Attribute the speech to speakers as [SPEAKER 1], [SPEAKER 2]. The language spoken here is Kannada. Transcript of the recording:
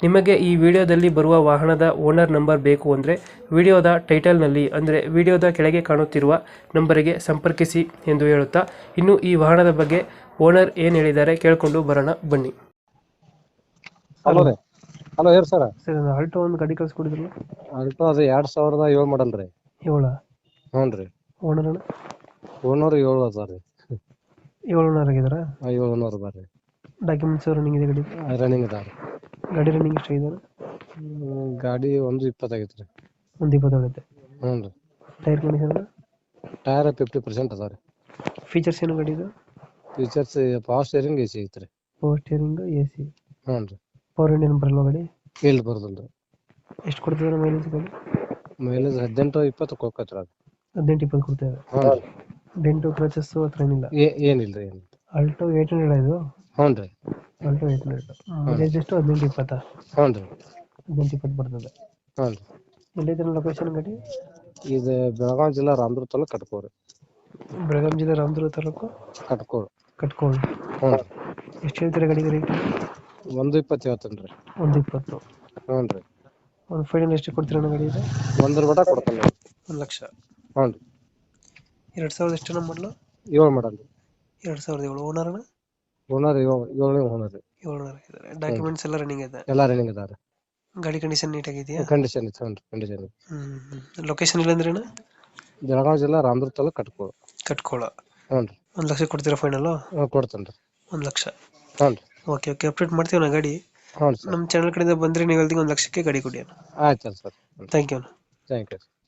[SPEAKER 1] ನಿಮಗೆ ಈ ವಿಡಿಯೋದಲ್ಲಿ ಬರುವ ವಾಹನದ ಓನರ್ ನಂಬರ್ ಬೇಕು ಅಂದರೆ ವಿಡಿಯೋದ ಟೈಟಲ್ನಲ್ಲಿ ಅಂದರೆ ವಿಡಿಯೋದ ಕೆಳಗೆ ಕಾಣುತ್ತಿರುವ ನಂಬರಿಗೆ ಸಂಪರ್ಕಿಸಿ ಎಂದು ಹೇಳುತ್ತಾ ಇನ್ನು ಈ ವಾಹನದ ಬಗ್ಗೆ ಓನರ್ ಏನು ಹೇಳಿದ್ದಾರೆ ಕೇಳಿಕೊಂಡು ಬರೋಣ ಬನ್ನಿ.
[SPEAKER 2] ಹಲೋ ರೀ. ಹಲೋ ಹೇಳಿ ಸರ್?
[SPEAKER 1] ಸರ್ ಆಲ್ಟೋ ಒಂದು ಗಾಡಿ ಕಳಿಸ್ಕೊಡಿದ್ರಲ್ಲ?
[SPEAKER 2] ಅಲ್ಟೋ ಅದು ಎರಡ್ ಸಾವಿರದ ಏಳು ಮಾಡಲ್ ರೀ.
[SPEAKER 1] ಏಳ?
[SPEAKER 2] ಹ್ಞೂ ರೀ.
[SPEAKER 1] ಓನರ್
[SPEAKER 2] ಓನರ್ ಏಳು ಅದ ರೀ.
[SPEAKER 1] ಏಳು ಓನರ್ ಆಗಿದಾರ?
[SPEAKER 2] ಏಳು ಓನರ್ ಅದ ರೀ.
[SPEAKER 1] ಡಾಕ್ಯುಮೆಂಟ್ಸ್ ರನ್ನಿಂಗ್ ಇದೆ ಗಾಡಿ?
[SPEAKER 2] ರನ್ನಿಂಗ್ ಅದ ರೀ
[SPEAKER 1] ಗಾಡಿ ರನ್ನಿಂಗ್ ಎಷ್ಟು
[SPEAKER 2] ಹ್ಮ್, ಗಾಡಿ ಒಂದು ಇಪ್ಪತ್ತಾಗೈತೆ ರೀ.
[SPEAKER 1] ಒಂದು ಇಪ್ಪತ್ತೇಳು ಐತೆ
[SPEAKER 2] ಹ್ಞೂ ರೀ.
[SPEAKER 1] Tyre condition
[SPEAKER 2] tyre fifty percent ಅದಾವ ರೀ.
[SPEAKER 1] ಫೀಚರ್ಸ್ ಏನು ಗಾಡಿ ಇದು?
[SPEAKER 2] Features power steering A C ಐತೆ ರೀ
[SPEAKER 1] ಪವರ್ ಸ್ಟೇರಿಂಗ್ ಎ ಸಿ
[SPEAKER 2] ಹ್ಞೂ ರೀ.
[SPEAKER 1] ಪವರ್ ಇಂಡಿಯನ್ ಬರಲ್ಲ ಗಾಡಿ?
[SPEAKER 2] ಇಲ್ಲಿ ಬರೋದಿಲ್ಲ ರೀ.
[SPEAKER 1] ಎಷ್ಟು ಕೊಡ್ತಿದ್ದಾರೆ ಮೈಲೇಜ್ ಗಾಡಿ?
[SPEAKER 2] ಮೈಲೇಜ್ ಹದಿನೆಂಟು ಇಪ್ಪತ್ತು ಹೋಗತ್ತೆ ರೀ ಅದು.
[SPEAKER 1] ಹದಿನೆಂಟು ಇಪ್ಪತ್ತು ಕೊಡ್ತೇವೆ.
[SPEAKER 2] ಹ್ಞೂ ರೀ.
[SPEAKER 1] ಡೆಂಟು ಕ್ರಚಸ್ ಹತ್ರ ಏನಿಲ್ಲ?
[SPEAKER 2] ಏ- ಏನಿಲ್ಲ ರೀ ಏನಿಲ್ಲ.
[SPEAKER 1] ಅಲ್ಟೋ ಏಟ್ ಹಂಡ್ರೆಡ್ ಇದು?
[SPEAKER 2] ಹ್ಞೂ ರೀ.
[SPEAKER 1] ಆಲ್ಟೋ ಏಟ್ ಹಂಡ್ರೆಡ್ ಮೈಲೇಜ್ ಎಷ್ಟು? ಹದಿನೆಂಟು ಇಪ್ಪತ್ತಾ?
[SPEAKER 2] ಹ್ಞೂ ರೀ
[SPEAKER 1] ಹದಿನೆಂಟು ಇಪ್ಪತ್ತು ಬರ್ತದೆ.
[SPEAKER 2] ಹ್ಞೂ ರೀ
[SPEAKER 1] ಎಲ್ಲಿದೆ ಲೊಕೇಶನ್ ಗಾಡಿ?
[SPEAKER 2] ಇದು ಬೆಳಗಾವಿ ಜಿಲ್ಲಾ ರಾಮದುರ್ಗ ತಾಲೂಕು ಕಟ್ಕೋರಿ.
[SPEAKER 1] ಬೆಳಗಾಂ ಜಿಲ್ಲಾ ರಾಮದುರ್ಗ ತಾಲೂಕು?
[SPEAKER 2] ಕಟ್ಕೋರು.
[SPEAKER 1] ಕಟ್ಕೋಳು
[SPEAKER 2] ಹ್ಞೂ ರೀ
[SPEAKER 1] ಎಷ್ಟು ಹೇಳ್ತೀರಾ ಗಾಡಿಗೆ ರೇಟ್?
[SPEAKER 2] ಒಂದು ಇಪ್ಪತ್ತು ಹೇಳ್ತೇನೆ ರೀ.
[SPEAKER 1] ಒಂದು ಇಪ್ಪತ್ತು.
[SPEAKER 2] ಹ್ಞೂ ರೀ
[SPEAKER 1] ಒಂದು ಫೈನಲ್ ಎಷ್ಟು ಕೊಡ್ತೀರಾ ಅಣ್ಣ ಗಾಡಿ ಇದೆ?
[SPEAKER 2] ಒಂದ್ರ ಮಟ ಕೊಡ್ತಾನೆ ರೀ.
[SPEAKER 1] ಒಂದು ಲಕ್ಷ.
[SPEAKER 2] ಹ್ಞೂ ರೀ
[SPEAKER 1] ಎರಡು ಸಾವಿರದ ಎಷ್ಟು ಮಾಡಲು
[SPEAKER 2] ಏಳು ಮಾಡಲ್ಲ ರೀ.
[SPEAKER 1] ಎರಡು ಸಾವಿರದ ಏಳು. ಓನರ್ ಅಣ್ಣ?
[SPEAKER 2] ಓನರ್ ಏಳು ಏಳನೇ ಓನರ್ ರೀ
[SPEAKER 1] ಇದ್ದಾರೆ ಡಾಕ್ಯುಮೆಂಟ್ಸ್ ಎಲ್ಲ ರನ್ನಿಂಗ್ ಇದೆ.
[SPEAKER 2] ಎಲ್ಲ ರನ್ನಿಂಗ್ ಅದ
[SPEAKER 1] ಗಾಡಿ ಕಂಡೀಷನ್ ನೀಟಾಗಿದೆಯಾ
[SPEAKER 2] ಕಂಡೀಷನ್ ಇತ್ತು ಹ್ಞೂ ಕಂಡೀಷನ್
[SPEAKER 1] ಹ್ಞೂ ಲೊಕೇಶನ್ ಇಲ್ಲ ಅಣ್ಣ
[SPEAKER 2] ಬೆಳಗಾವಿ ಜಿಲ್ಲಾ ರಾಮದುರ್ಗ ತಾಲೂಕು ಕಟ್ಕೋಳ.
[SPEAKER 1] ಕಟ್ಕೋಳ.
[SPEAKER 2] ಹ್ಞೂ ರೀ.
[SPEAKER 1] ಒಂದು ಲಕ್ಷ ಕೊಡ್ತೀರಾ ಫೈನಲ್
[SPEAKER 2] ಹ್ಞೂ ಕೊಡ್ತೇನೆ ರೀ.
[SPEAKER 1] ಒಂದು ಲಕ್ಷ.
[SPEAKER 2] ಹ್ಞೂ ರೀ.
[SPEAKER 1] ಓಕೆ ಓಕೆ ಅಪ್ಡೇಟ್ ಮಾಡ್ತೀವಿ ನಾ ಗಾಡಿ.
[SPEAKER 2] ಹ್ಞೂ ಸರ್.
[SPEAKER 1] ನಮ್ಮ ಚಾನಲ್ ಕಡೆಯಿಂದ ಬಂದರೆ ನೀವು ಹೇಳ್ತೀನಿ ಒಂದು ಲಕ್ಷಕ್ಕೆ ಗಾಡಿ ಕೊಡಿ
[SPEAKER 2] ಆಯ್ತು sir
[SPEAKER 1] thank you
[SPEAKER 2] thank you